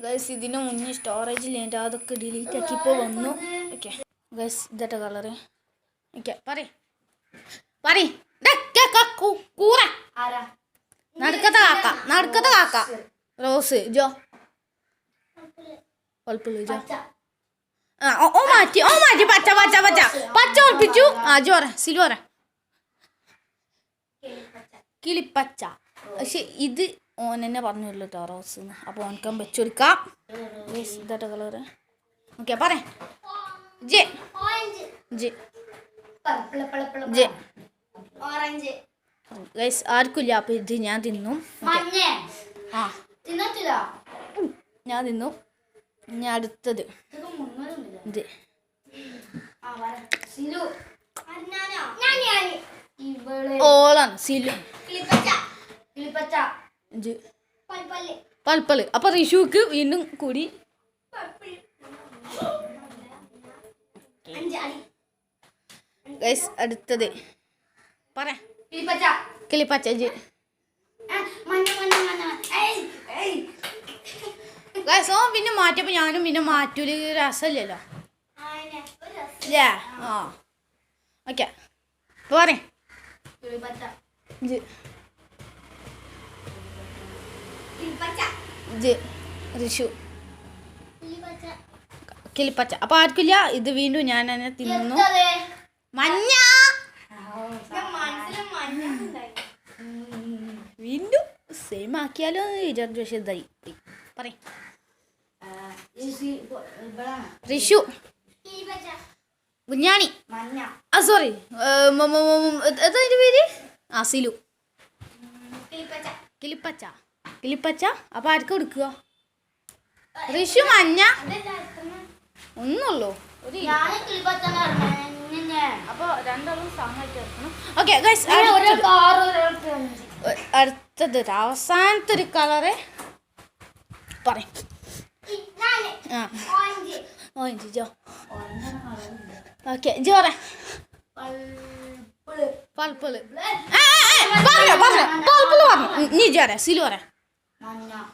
Guys ഇതിന് മുന്നേ സ്റ്റോറേജിൽ എന്റെ അതൊക്കെ ഡിലീറ്റ് ആക്കി ഇപ്പോൾ വന്നു. ഓക്കെ ഗൈസ് ഇതട്ടെ കളറ് ഓക്കെ പറ പറ കൂറ. നടുക്കത്തെ കാക്ക നടുക്കത്തെ കാക്ക. റോസ്. ജോ. പൾപ്പിൾ ജോ. ആ ഓ മാറ്റി ഓ മാറ്റി പച്ച പച്ച പച്ച. പച്ച ഉറപ്പിച്ചു ആ ജോറ കിളിപ്പച്ച. കിളിപ്പച്ച. പക്ഷെ ഇത് ഓൻ തന്നെ പറഞ്ഞല്ലോ കേട്ടോ റോസ് എന്ന് അപ്പോൾ ഓനക്കാൻ വെച്ചെടുക്കാം ഇതാട്ട കളറ് ഓക്കെ പറ. ജെ. ഓറഞ്ച് ജെ. ജെ. ഓറഞ്ച്. ഗൈസ് ആർക്കില്ല? അപ്പോൾ ഇത് ഞാൻ തിന്നു. ആ. ഞാൻ തിന്നു. ഇനി അടുത്തത്. ഇതൊക്കെ മുന്നൂറുണ്ട് ഇത് ആ വര സിലു. ഞാനോ ഞാൻ ഞാൻ ഇവൾ. ഓളാണ്. സിലു. കിളിപ്പച്ച. കിളിപ്പച്ച. ഇത് അപ്പൊ റിഷുക്ക് വീണ്ടും കൂടി. ഗൈസ് അടുത്തത്. പറ. കിളിപ്പച്ച. ഗൈസ് പിന്നെ മാറ്റിയപ്പോ ഞാനും പിന്നെ മാറ്റൂൽ രസമില്ലല്ലോ. ഇല്ലേ ആ. ഓക്കെ. പറ. കിളിപ്പച്ച. ജി കിളിപ്പച്ച. അപ്പൊ ആർക്കില്ല ഇത് വീണ്ടും ഞാൻ തന്നെ തിന്നുന്നു? മഞ്ഞ. ഞാൻ മനസ്സിൽ മഞ്ഞ വീണ്ടും സെയിം ആക്കിയാലോ വിചാരിച്ചു പക്ഷെ ഇതായി. പോയി. ഋഷു. കുഞ്ഞാണി. ആ സോറി എന്താ പേര്? അസിലു സിലു. കിളിപ്പച്ച. കിളിപ്പച്ച. കിളിപ്പച്ച അപ്പോൾ ആർക്ക് കൊടുക്കുക? ഋഷു മഞ്ഞ. ഒന്നുള്ളൂ. ഓക്കെ അടുത്തത്. ഒരു അവസാനത്തെ ഒരു കളറ് പറയും. ആ. ജോ. ഓക്കെ. പൾപ്പിൾ. പറഞ്ഞോ പറഞ്ഞോ. പൾപ്പിൾ പറഞ്ഞു. നീ ജോറ സിലു Nào, nhỏ.